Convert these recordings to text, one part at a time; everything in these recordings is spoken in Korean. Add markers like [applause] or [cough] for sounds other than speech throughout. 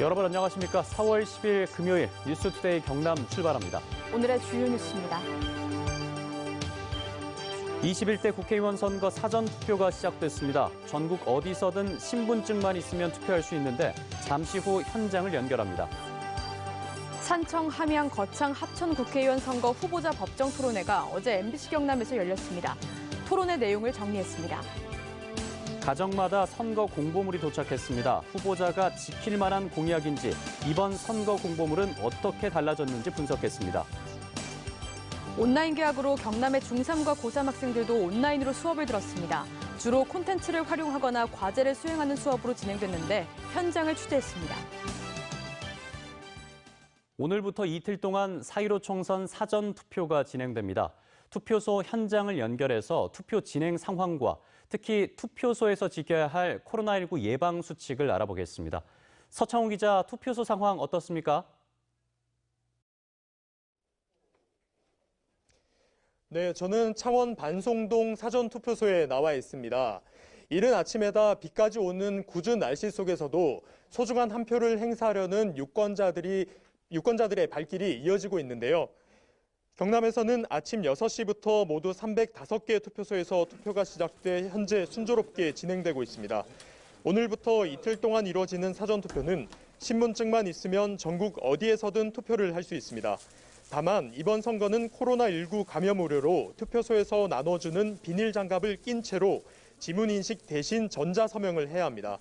여러분 안녕하십니까? 4월 10일 금요일 뉴스투데이 경남 출발합니다. 오늘의 주요 뉴스입니다. 21대 국회의원 선거 사전 투표가 시작됐습니다. 전국 어디서든 신분증만 있으면 투표할 수 있는데 잠시 후 현장을 연결합니다. 산청, 함양, 거창, 합천 국회의원 선거 후보자 법정 토론회가 어제 MBC 경남에서 열렸습니다. 토론회 내용을 정리했습니다. 가정마다 선거 공보물이 도착했습니다. 후보자가 지킬 만한 공약인지 이번 선거 공보물은 어떻게 달라졌는지 분석했습니다. 온라인 개학으로 경남의 중3과 고3 학생들도 온라인으로 수업을 들었습니다. 주로 콘텐츠를 활용하거나 과제를 수행하는 수업으로 진행됐는데 현장을 취재했습니다. 오늘부터 이틀 동안 4.15 총선 사전 투표가 진행됩니다. 투표소 현장을 연결해서 투표 진행 상황과 특히 투표소에서 지켜야 할 코로나19 예방 수칙을 알아보겠습니다. 서창훈 기자, 투표소 상황 어떻습니까? 네, 저는 창원 반송동 사전투표소에 나와 있습니다. 이른 아침에다 비까지 오는 궂은 날씨 속에서도 소중한 한 표를 행사하려는 유권자들이 유권자들의 발길이 이어지고 있는데요. 경남에서는 아침 6시부터 모두 305개 투표소에서 투표가 시작돼 현재 순조롭게 진행되고 있습니다. 오늘부터 이틀 동안 이루어지는 사전투표는 신분증만 있으면 전국 어디에서든 투표를 할 수 있습니다. 다만 이번 선거는 코로나19 감염 우려로 투표소에서 나눠주는 비닐 장갑을 낀 채로 지문 인식 대신 전자 서명을 해야 합니다.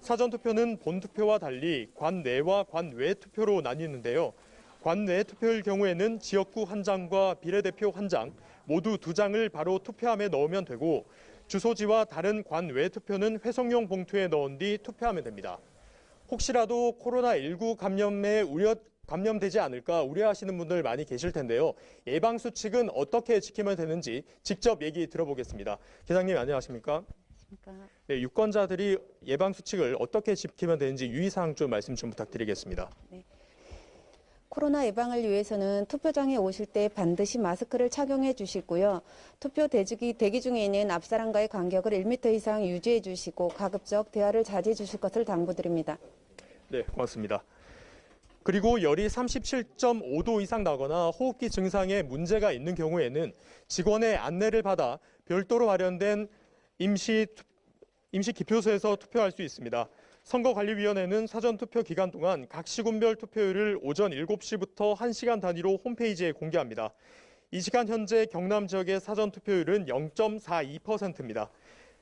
사전 투표는 본 투표와 달리 관 내와 관 외 투표로 나뉘는데요. 관내 투표일 경우에는 지역구 한 장과 비례대표 한 장, 모두 두 장을 바로 투표함에 넣으면 되고 주소지와 다른 관외 투표는 회성용 봉투에 넣은 뒤 투표하면 됩니다. 혹시라도 코로나19 감염에 우려 감염되지 않을까 우려하시는 분들 많이 계실 텐데요. 예방 수칙은 어떻게 지키면 되는지 직접 얘기 들어보겠습니다. 계장님 안녕하십니까? 네, 유권자들이 예방 수칙을 어떻게 지키면 되는지 유의사항 좀 말씀 좀 부탁드리겠습니다. 코로나 예방을 위해서는 투표장에 오실 때 반드시 마스크를 착용해 주시고요. 투표 대기, 대기 중에 있는 앞사람과의 간격을 1m 이상 유지해 주시고 가급적 대화를 자제해 주실 것을 당부드립니다. 네, 고맙습니다. 그리고 열이 37.5도 이상 나거나 호흡기 증상에 문제가 있는 경우에는 직원의 안내를 받아 별도로 마련된 임시 투- 임시 기표소에서 투표할 수 있습니다. 선거관리위원회는 사전투표 기간 동안 각 시군별 투표율을 오전 7시부터 1시간 단위로 홈페이지에 공개합니다. 이 시간 현재 경남 지역의 사전투표율은 0.42%입니다.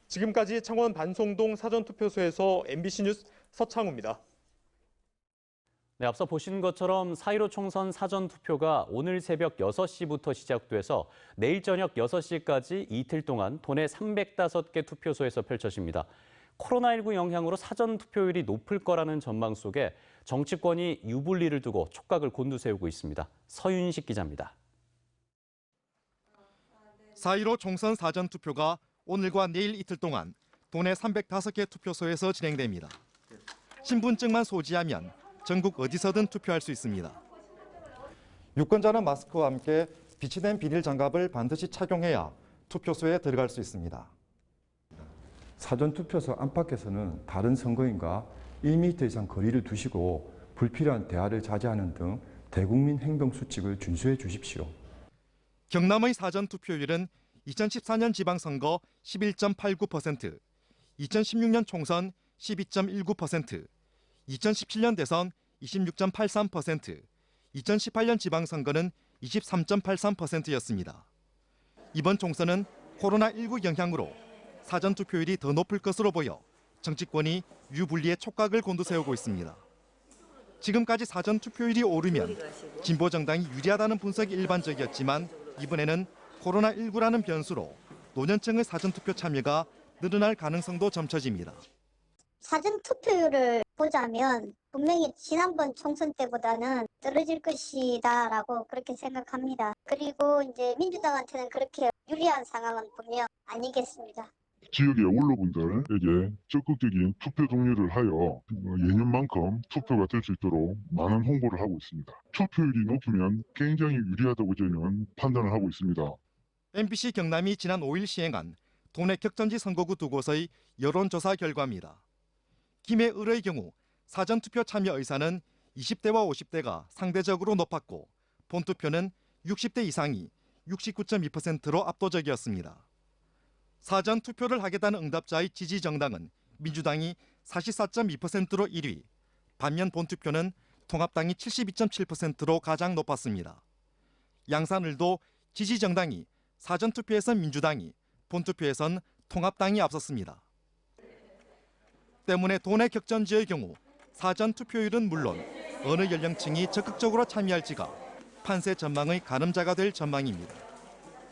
지금까지 창원 반송동 사전투표소에서 MBC 뉴스 서창우입니다. 네, 앞서 보신 것처럼 4.15 총선 사전 투표가 오늘 새벽 6시부터 시작돼서 내일 저녁 6시까지 이틀 동안 도내 305개 투표소에서 펼쳐집니다. 코로나19 영향으로 사전 투표율이 높을 거라는 전망 속에 정치권이 유불리를 두고 촉각을 곤두세우고 있습니다. 서윤식 기자입니다. 4.15 총선 사전 투표가 오늘과 내일 이틀 동안 도내 305개 투표소에서 진행됩니다. 신분증만 소지하면 전국 어디서든 투표할 수 있습니다. 유권자는 마스크와 함께 비치된 비닐 장갑을 반드시 착용해야 투표소에 들어갈 수 있습니다. 사전투표소 안팎에서는 다른 선거인과 1m 이상 거리를 두시고 불필요한 대화를 자제하는 등 대국민 행동 수칙을 준수해 주십시오. 경남의 사전투표율은 2014년 지방선거 11.89%, 2016년 총선 12.19%, 2017년 대선 26.83%, 2018년 지방선거는 23.83%였습니다. 이번 총선은 코로나19 영향으로 사전투표율이 더 높을 것으로 보여 정치권이 유불리의 촉각을 곤두세우고 있습니다. 지금까지 사전투표율이 오르면 진보 정당이 유리하다는 분석이 일반적이었지만 이번에는 코로나19라는 변수로 노년층의 사전투표 참여가 늘어날 가능성도 점쳐집니다. 사전 투표율을 보자면 분명히 지난번 총선 때보다는 떨어질 것이다라고 그렇게 생각합니다. 그리고 이제 민주당한테는 그렇게 유리한 상황은 분명 아니겠습니다. 지역의 원로분들에게 적극적인 투표 동의를 하여 어, 예년만큼 투표가 될 수 있도록 많은 홍보를 하고 있습니다. 투표율이 높으면 굉장히 유리하다고 저희는 판단을 하고 있습니다. MBC 경남이 지난 5일 시행한 도내 격전지 선거구 두 곳의 여론조사 결과입니다. 김해을의 경우 사전투표 참여 의사는 20대와 50대가 상대적으로 높았고 본투표는 60대 이상이 69.2%로 압도적이었습니다. 사전 투표를 하겠다는 응답자의 지지 정당은 민주당이 44.2%로 1위, 반면 본투표는 통합당이 72.7%로 가장 높았습니다. 양산을도 지지 정당이 사전 투표에선 민주당이, 본투표에선 통합당이 앞섰습니다. 때문에 돈의 격전지의 경우 사전 투표율은 물론 어느 연령층이 적극적으로 참여할지가 판세 전망의 가늠자가 될 전망입니다.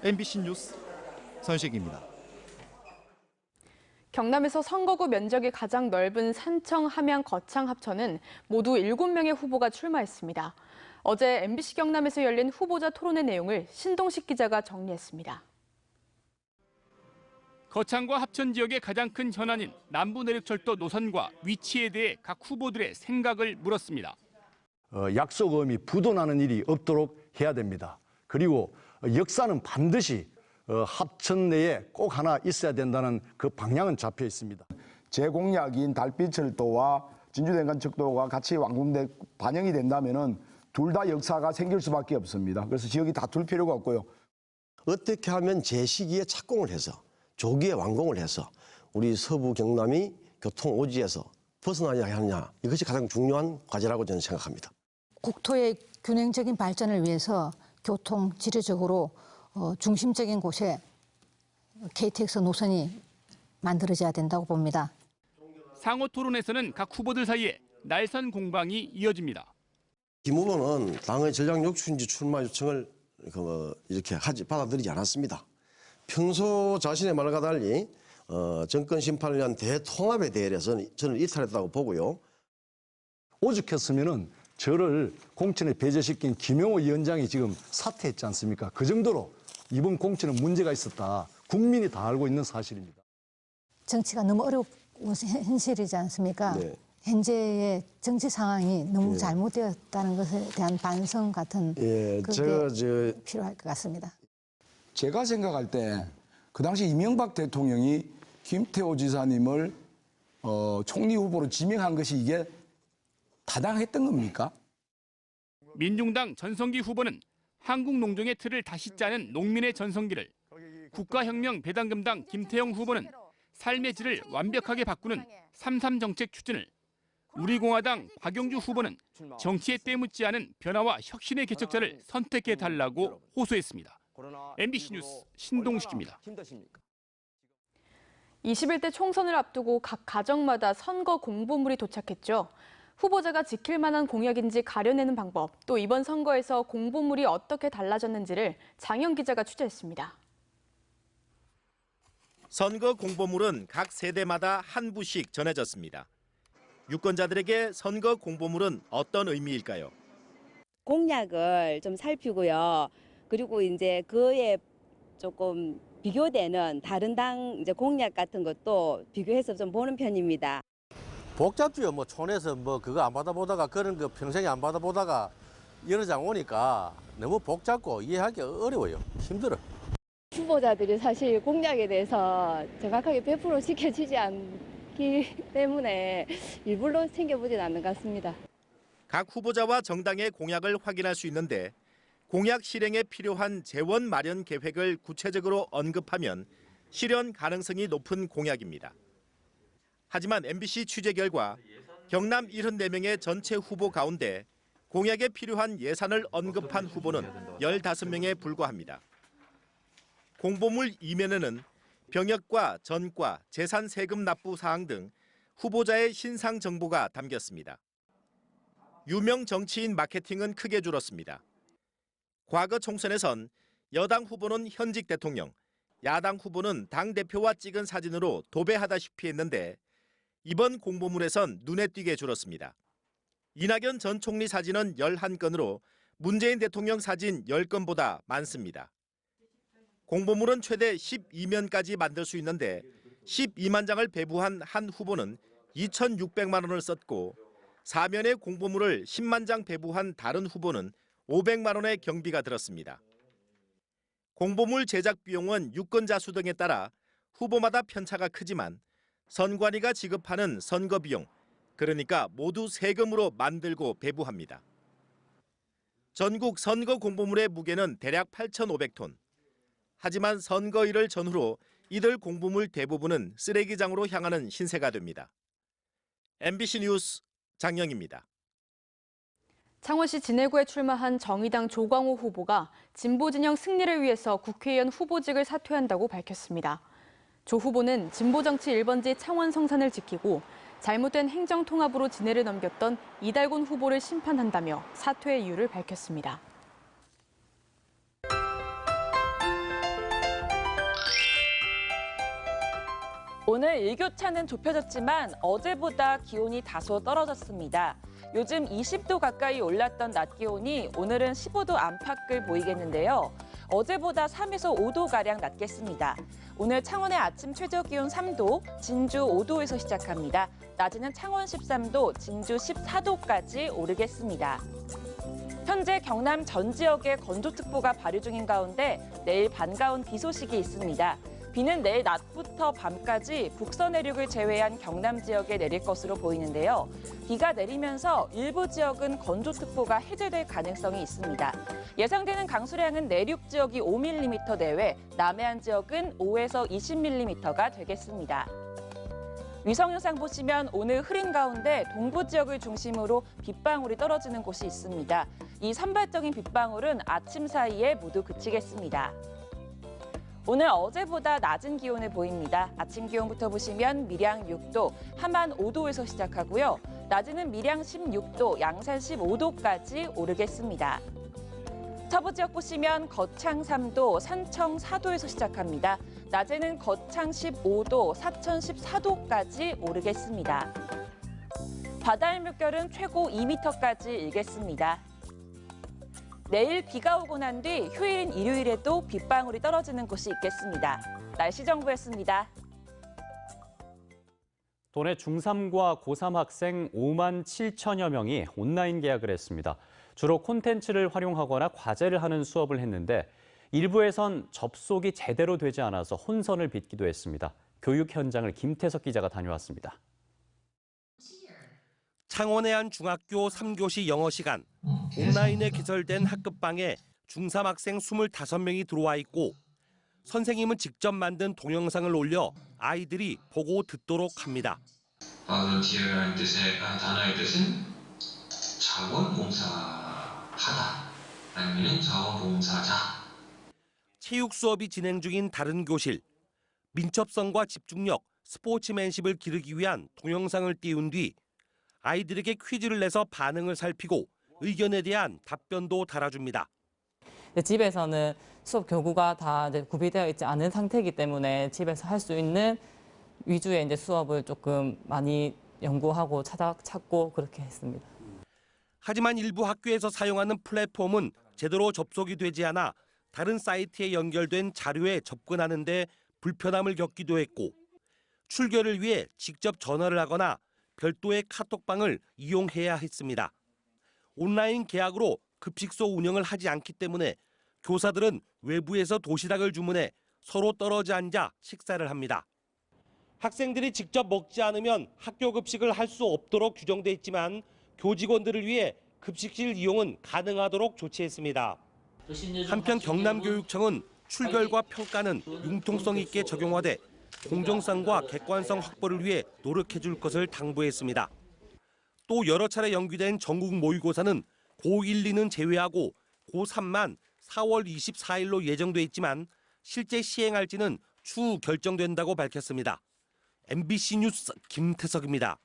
MBC 뉴스 선식입니다. 경남에서 선거구 면적이 가장 넓은 산청, 함양, 거창 합천은 모두 7명의 후보가 출마했습니다. 어제 MBC 경남에서 열린 후보자 토론회 내용을 신동식 기자가 정리했습니다. 거창과 합천 지역의 가장 큰 현안인 남부 내륙철도 노선과 위치에 대해 각 후보들의 생각을 물었습니다. 어, 약속음이 부도나는 일이 없도록 해야 됩니다. 그리고 역사는 반드시 어, 합천 내에 꼭 하나 있어야 된다는 그 방향은 잡혀 있습니다. 제 공약인 달빛철도와 진주대간철도가 같이 완공돼 반영이 된다면은 둘 다 역사가 생길 수밖에 없습니다. 그래서 지역이 다툴 필요가 없고요. 어떻게 하면 제 시기에 착공을 해서 조기에 완공을 해서 우리 서부 경남이 교통 오지에서 벗어나야 하느냐 이것이 가장 중요한 과제라고 저는 생각합니다. 국토의 균형적인 발전을 위해서 교통 지리적으로 어, 중심적인 곳에 KTX 노선이 만들어져야 된다고 봅니다. 상호 토론에서는 각 후보들 사이에 날선 공방이 이어집니다. 김 후보는 당의 전략 욕심지 출마 요청을 그 이렇게 하지 받아들이지 않았습니다. 평소 자신의 말과 달리 어, 정권 심판을 위한 대통합에 대해서는 저는 이탈했다고 보고요. 오죽했으면은 저를 공천에 배제시킨 김영호 위원장이 지금 사퇴했지 않습니까? 그 정도로 이번 공천은 문제가 있었다. 국민이 다 알고 있는 사실입니다. 정치가 너무 어려운 현실이지 않습니까? 네. 현재의 정치 상황이 너무 예. 잘못되었다는 것에 대한 반성 같은 예, 그게 제가 저 필요할 것 같습니다. 제가 생각할 때 그 당시 이명박 대통령이 김태호 지사님을 어, 총리 후보로 지명한 것이 이게 타당했던 겁니까? 민중당 전성기 후보는 한국 농종의 틀을 다시 짜는 농민의 전성기를, 국가혁명 배당금당 김태형 후보는 삶의 질을 완벽하게 바꾸는 삼삼 정책 추진을, 우리공화당 박영주 후보는 정치에 때묻지 않은 변화와 혁신의 개척자를 선택해 달라고 호소했습니다. MBC 뉴스 신동식입니다. 21대 총선을 앞두고 각 가정마다 선거 공보물이 도착했죠. 후보자가 지킬 만한 공약인지 가려내는 방법, 또 이번 선거에서 공보물이 어떻게 달라졌는지를 장영 기자가 취재했습니다. 선거 공보물은 각 세대마다 한 부씩 전해졌습니다. 유권자들에게 선거 공보물은 어떤 의미일까요? 공약을 좀 살피고요. 그리고 이제 그에 조금 비교되는 다른 당 이제 공약 같은 것도 비교해서 좀 보는 편입니다. 복잡지요. 뭐 촌에서 뭐 그거 안 받아보다가 그런 거 평생에 안 받아보다가 여러 장 오니까 너무 복잡고 이해하기 어려워요. 힘들어. 후보자들이 사실 공약에 대해서 정확하게 100% 지켜지지 않기 때문에 일부러 챙겨보진 않는 것 같습니다. 각 후보자와 정당의 공약을 확인할 수 있는데 공약 실행에 필요한 재원 마련 계획을 구체적으로 언급하면 실현 가능성이 높은 공약입니다. 하지만 MBC 취재 결과 경남 74명의 전체 후보 가운데 공약에 필요한 예산을 언급한 후보는 15명에 불과합니다. 공보물 이면에는 병역과 전과, 재산 세금 납부 사항 등 후보자의 신상 정보가 담겼습니다. 유명 정치인 마케팅은 크게 줄었습니다. 과거 총선에선 여당 후보는 현직 대통령, 야당 후보는 당 대표와 찍은 사진으로 도배하다시피 했는데 이번 공보물에선 눈에 띄게 줄었습니다. 이낙연 전 총리 사진은 11건으로 문재인 대통령 사진 10건보다 많습니다. 공보물은 최대 12면까지 만들 수 있는데 12만 장을 배부한 한 후보는 2,600만 원을 썼고 사면의 공보물을 10만 장 배부한 다른 후보는 500만 원의 경비가 들었습니다. 공보물 제작 비용은 유권자 수 등에 따라 후보마다 편차가 크지만 선관위가 지급하는 선거 비용, 그러니까 모두 세금으로 만들고 배부합니다. 전국 선거 공보물의 무게는 대략 8,500톤. 하지만 선거일을 전후로 이들 공보물 대부분은 쓰레기장으로 향하는 신세가 됩니다. MBC 뉴스 장영입니다. 창원시 진해구에 출마한 정의당 조광호 후보가 진보 진영 승리를 위해서 국회의원 후보직을 사퇴한다고 밝혔습니다. 조 후보는 진보 정치 1번지 창원 성산을 지키고 잘못된 행정 통합으로 진해를 넘겼던 이달곤 후보를 심판한다며 사퇴의 이유를 밝혔습니다. 오늘 일교차는 좁혀졌지만 어제보다 기온이 다소 떨어졌습니다. 요즘 20도 가까이 올랐던 낮 기온이 오늘은 15도 안팎을 보이겠는데요. 어제보다 3에서 5도가량 낮겠습니다. 오늘 창원의 아침 최저 기온 3도, 진주 5도에서 시작합니다. 낮에는 창원 13도, 진주 14도까지 오르겠습니다. 현재 경남 전 지역에 건조특보가 발효 중인 가운데 내일 반가운 비 소식이 있습니다. 비는 내일 낮부터 밤까지 북서 내륙을 제외한 경남 지역에 내릴 것으로 보이는데요. 비가 내리면서 일부 지역은 건조특보가 해제될 가능성이 있습니다. 예상되는 강수량은 내륙 지역이 5mm 내외, 남해안 지역은 5에서 20mm가 되겠습니다. 위성 영상 보시면 오늘 흐린 가운데 동부 지역을 중심으로 빗방울이 떨어지는 곳이 있습니다. 이 산발적인 빗방울은 아침 사이에 모두 그치겠습니다. 오늘 어제보다 낮은 기온을 보입니다. 아침 기온부터 보시면 밀양 6도, 함안 5도에서 시작하고요. 낮에는 밀양 16도, 양산 15도까지 오르겠습니다. 서부 지역 보시면 거창 3도, 산청 4도에서 시작합니다. 낮에는 거창 15도, 사천 14도까지 오르겠습니다. 바다의 물결은 최고 2m까지 일겠습니다. 내일 비가 오고 난 뒤 휴일인 일요일에도 빗방울이 떨어지는 곳이 있겠습니다. 날씨 정보였습니다. 도내 중3과 고3 학생 5만 7천여 명이 온라인 계약을 했습니다. 주로 콘텐츠를 활용하거나 과제를 하는 수업을 했는데 일부에선 접속이 제대로 되지 않아서 혼선을 빚기도 했습니다. 교육 현장을 김태석 기자가 다녀왔습니다. 창원의 한 중학교 3교시 영어 시간 온라인에 개설된 학급방에 중3 학생 25명이 들어와 있고 선생님은 직접 만든 동영상을 올려 아이들이 보고 듣도록 합니다. volunteer라는 뜻의 아, 단어의 뜻은 자원봉사하다 아니면 자원봉사자 체육 수업이 진행 중인 다른 교실. 민첩성과 집중력, 스포츠맨십을 기르기 위한 동영상을 띄운 뒤 아이들에게 퀴즈를 내서 반응을 살피고 의견에 대한 답변도 달아줍니다. 집에서는 수업 교구가 다 구비되어 있지 않은 상태이기 때문에 집에서 할 수 있는 위주의 이제 수업을 조금 많이 연구하고 찾아 찾고 그렇게 했습니다. 하지만 일부 학교에서 사용하는 플랫폼은 제대로 접속이 되지 않아 다른 사이트에 연결된 자료에 접근하는 데 불편함을 겪기도 했고 출결을 위해 직접 전화를 하거나 별도의 카톡방을 이용해야 했습니다. 온라인 계약으로 급식소 운영을 하지 않기 때문에 교사들은 외부에서 도시락을 주문해 서로 떨어져 앉아 식사를 합니다. 학생들이 직접 먹지 않으면 학교 급식을 할 수 없도록 규정돼 있지만 교직원들을 위해 급식실 이용은 가능하도록 조치했습니다. 한편 경남교육청은 출결과 평가는 융통성 있게 적용화돼 공정성과 객관성 확보를 위해 노력해 줄 것을 당부했습니다. 또 여러 차례 연기된 전국 모의고사는 고1, 2는 제외하고 고3만 4월 24일로 예정돼 있지만 실제 시행할지는 추후 결정된다고 밝혔습니다. MBC 뉴스 김태석입니다.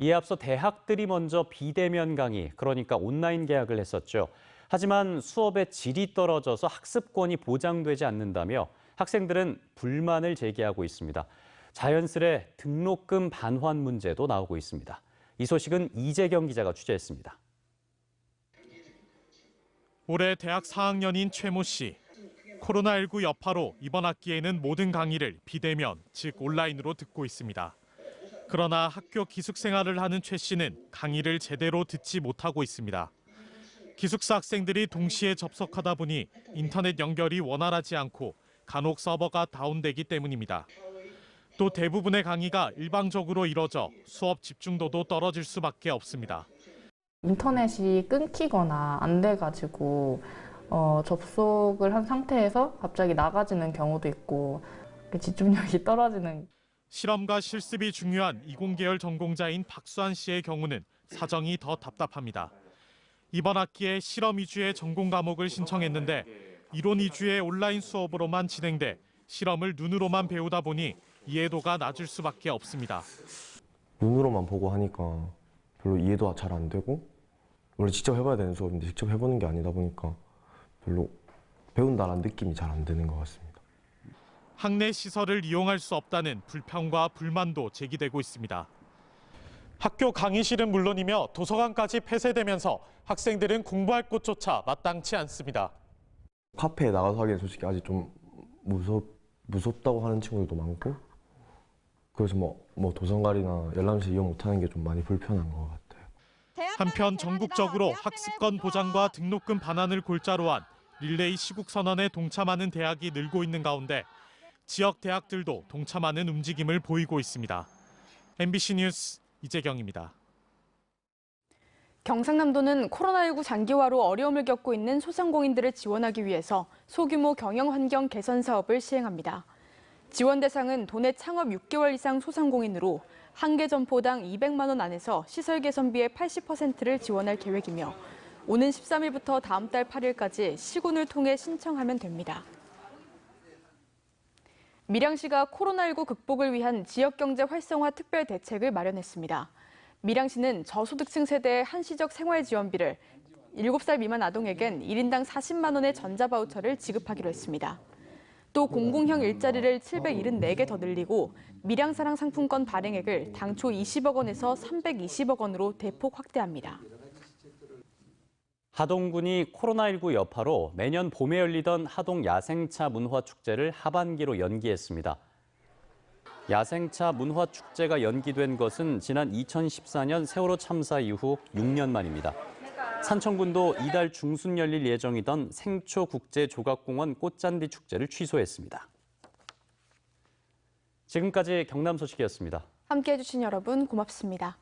이에 앞서 대학들이 먼저 비대면 강의, 그러니까 온라인 계약을 했었죠. 하지만 수업의 질이 떨어져서 학습권이 보장되지 않는다며 학생들은 불만을 제기하고 있습니다. 자연스레 등록금 반환 문제도 나오고 있습니다. 이 소식은 이재경 기자가 취재했습니다. 올해 대학 4학년인 최모 씨. 코로나19 여파로 이번 학기에는 모든 강의를 비대면, 즉 온라인으로 듣고 있습니다. 그러나 학교 기숙 생활을 하는 최 씨는 강의를 제대로 듣지 못하고 있습니다. 기숙사 학생들이 동시에 접속하다 보니 인터넷 연결이 원활하지 않고 간혹 서버가 다운되기 때문입니다. 또 대부분의 강의가 일방적으로 이뤄져 수업 집중도도 떨어질 수밖에 없습니다. 인터넷이 끊기거나 안 돼가지고 어, 접속을 한 상태에서 갑자기 나가지는 경우도 있고 집중력이 [laughs] 떨어지는 실험과 실습이 중요한 이공계열 전공자인 박수환 씨의 경우는 사정이 더 답답합니다. 이번 학기에 실험 위주의 전공 과목을 신청했는데 이론 위주의 온라인 수업으로만 진행돼 실험을 눈으로만 배우다 보니 이해도가 낮을 수밖에 없습니다. 눈으로만 보고 하니까 별로 이해도 잘 안 되고 원래 직접 해봐야 되는 수업인데 직접 해보는 게 아니다 보니까 별로 배운다는 느낌이 잘 안 드는 것 같습니다. 학내 시설을 이용할 수 없다는 불평과 불만도 제기되고 있습니다. 학교 강의실은 물론이며 도서관까지 폐쇄되면서 학생들은 공부할 곳조차 마땅치 않습니다. 카페에 나가서 하기엔 솔직히 아직 좀 무섭, 무섭다고 하는 친구들도 많고 그래서 뭐, 뭐 도서관이나 열람실 이용 못하는 게 좀 많이 불편한 것 같아요. 한편 전국적으로 학습권 보장과 등록금 반환을 골자로 한 릴레이 시국 선언에 동참하는 대학이 늘고 있는 가운데 지역 대학들도 동참하는 움직임을 보이고 있습니다. MBC 뉴스 이재경입니다. 경상남도는 코로나19 장기화로 어려움을 겪고 있는 소상공인들을 지원하기 위해서 소규모 경영 환경 개선 사업을 시행합니다. 지원 대상은 도내 창업 6개월 이상 소상공인으로 한 개 점포당 200만 원 안에서 시설 개선비의 80%를 지원할 계획이며 오는 13일부터 다음 달 8일까지 시군을 통해 신청하면 됩니다. 밀양시가 코로나19 극복을 위한 지역경제 활성화 특별 대책을 마련했습니다. 밀양시는 저소득층 세대의 한시적 생활지원비를 7살 미만 아동에겐 1인당 40만 원의 전자바우처를 지급하기로 했습니다. 또 공공형 일자리를 774개 더 늘리고 밀양사랑 상품권 발행액을 당초 20억 원에서 320억 원으로 대폭 확대합니다. 하동군이 코로나19 여파로 매년 봄에 열리던 하동 야생차 문화 축제를 하반기로 연기했습니다. 야생차 문화 축제가 연기된 것은 지난 2014년 세월호 참사 이후 6년 만입니다. 산청군도 이달 중순 열릴 예정이던 생초 국제 조각공원 꽃잔디 축제를 취소했습니다. 지금까지 경남 소식이었습니다. 함께해 주신 여러분 고맙습니다.